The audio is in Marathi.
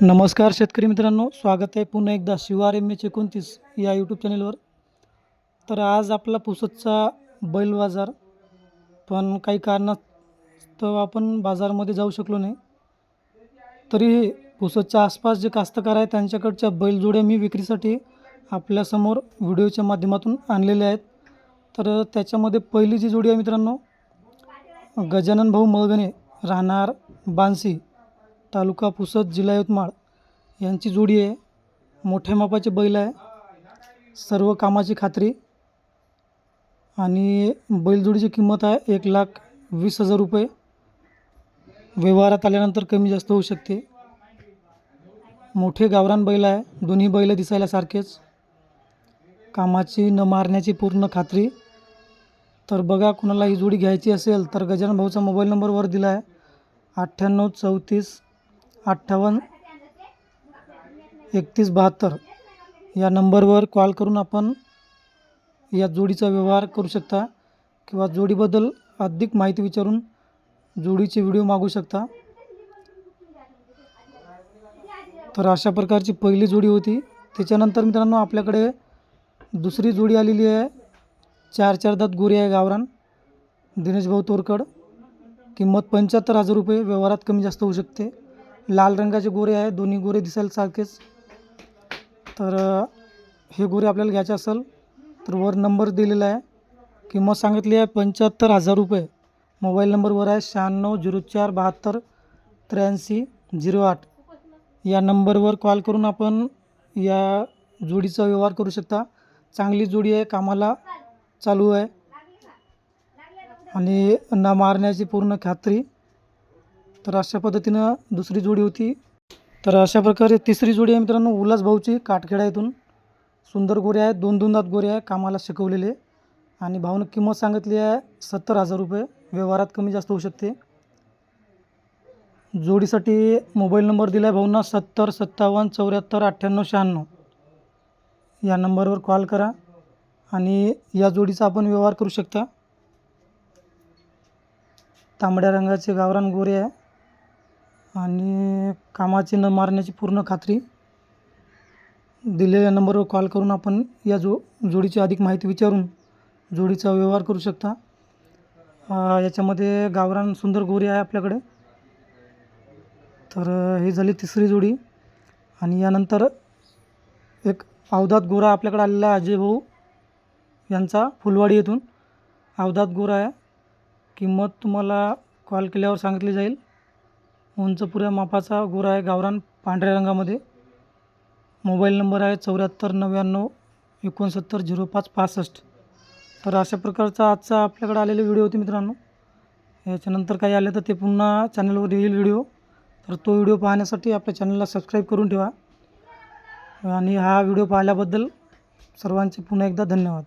नमस्कार शेतकरी मित्रांनो स्वागत आहे पुन्हा एकदा शिवार एम एच एकोणतीस या यूट्यूब चॅनेलवर तर आज आपला पुसदचा बैल बाजार पण काही कारणास्तव आपण बाजारामध्ये जाऊ शकलो नाही. तरी पुसदच्या आसपास जे कास्तकार आहेत त्यांच्याकडच्या बैलजोड्या मी विक्रीसाठी आपल्यासमोर व्हिडिओच्या माध्यमातून आणलेल्या आहेत. तर त्याच्यामध्ये पहिली जी जोडी आहे मित्रांनो गजानन भाऊ मळगणे राहणार बांसी. तालुका पुसद जिल्हा यवतमाळ यांची जोडी आहे. मोठ्या मापाचे बैल आहे. सर्व कामाची खात्री. आणि बैलजोडीची किंमत आहे एक लाख वीस हजार रुपये. व्यवहारात आल्यानंतर कमी जास्त होऊ शकते. मोठे गावरान बैल आहे. दोन्ही बैल दिसायला सारखेच. कामाची न मारण्याची पूर्ण खात्री. तर बघा कुणाला ही जोडी घ्यायची असेल तर गजानन भाऊचा मोबाईल नंबरवर दिला आहे. अठ्ठ्याण्णव चौतीस अठ्ठावन्न एकतीस बहात्तर या नंबरवर कॉल करून आपण या जोडीचा व्यवहार करू शकता किंवा जोडीबद्दल अधिक माहिती विचारून जोडीचे व्हिडिओ मागू शकता. तर अशा प्रकारची पहिली जोडी होती. त्याच्यानंतर मित्रांनो आपल्याकडे दुसरी जोडी आलेली आहे. चार चार दात गोरी आहे गावरान. दिनेश भाऊ तोरकड. किंमत पंच्याहत्तर हजार रुपये. व्यवहारात कमी जास्त होऊ शकते. लाल रंगाचे गोरे आहे दोन्ही गोरे दिसायला सारखेच. तर हे गोरे आपल्याला घ्यायचे असेल तर वर नंबर दिलेला आहे. किंमत सांगितली आहे पंच्याहत्तर हजार रुपये. मोबाईल नंबरवर आहे शहाण्णव झिरो चार बहात्तर त्र्याऐंशी झिरो आठ. या नंबरवर कॉल करून आपण या जोडीचा व्यवहार करू शकता. चांगली जोडी आहे कामाला चालू आहे. आणि न मारण्याची पूर्ण खात्री तर अशा पद्धतीनं दुसरी जोडी होती. तर अशा प्रकारे तिसरी जोडी आहे मित्रांनो उल्हास भाऊची काटखेडा येथून. सुंदर गोरे आहेत दोन दोन दात गोरे आहे कामाला शिकवलेले. आणि भाऊनं किंमत सांगितली आहे सत्तर हजार रुपये. व्यवहारात कमी जास्त होऊ शकते. जोडीसाठी मोबाईल नंबर दिला आहे भाऊंना सत्तर सत्तावन्न चौऱ्याहत्तर अठ्ठ्याण्णव शहाण्णव. या नंबरवर कॉल करा. आणि या जोडीचा आपण व्यवहार करू शकता. तांबड्या रंगाचे गावरान गोरे आहे. आणि कामाची न मारण्याची पूर्ण खात्री दिलेल्या नंबरवर कॉल करून आपण या जो जोडीची अधिक माहिती विचारून जोडीचा व्यवहार करू शकता. याच्यामध्ये गावरान सुंदर गोरी आहे आपल्याकडे. तर ही झाली तिसरी जोडी. आणि यानंतर एक अवधात गोरा आपल्याकडे आलेला आहे अजय भाऊ यांचा फुलवाडी येथून. अवधात गोरा आहे. किंमत तुम्हाला कॉल केल्यावर सांगितली जाईल. उंच पुऱ्या मापाचा गोरा आहे गावरान पांढऱ्या रंगामध्ये. मोबाईल नंबर आहे चौऱ्याहत्तर नव्याण्णव एकोणसत्तर झिरो पाच पासष्ट. तर अशा प्रकारचा आजचा आपल्याकडे आलेले व्हिडिओ होते मित्रांनो. याच्यानंतर काही आले तर ते पुन्हा चॅनलवर येईल व्हिडिओ. तर तो व्हिडिओ पाहण्यासाठी आपल्या चॅनलला सबस्क्राईब करून ठेवा. आणि हा व्हिडिओ पाहिल्याबद्दल सर्वांचे पुन्हा एकदा धन्यवाद.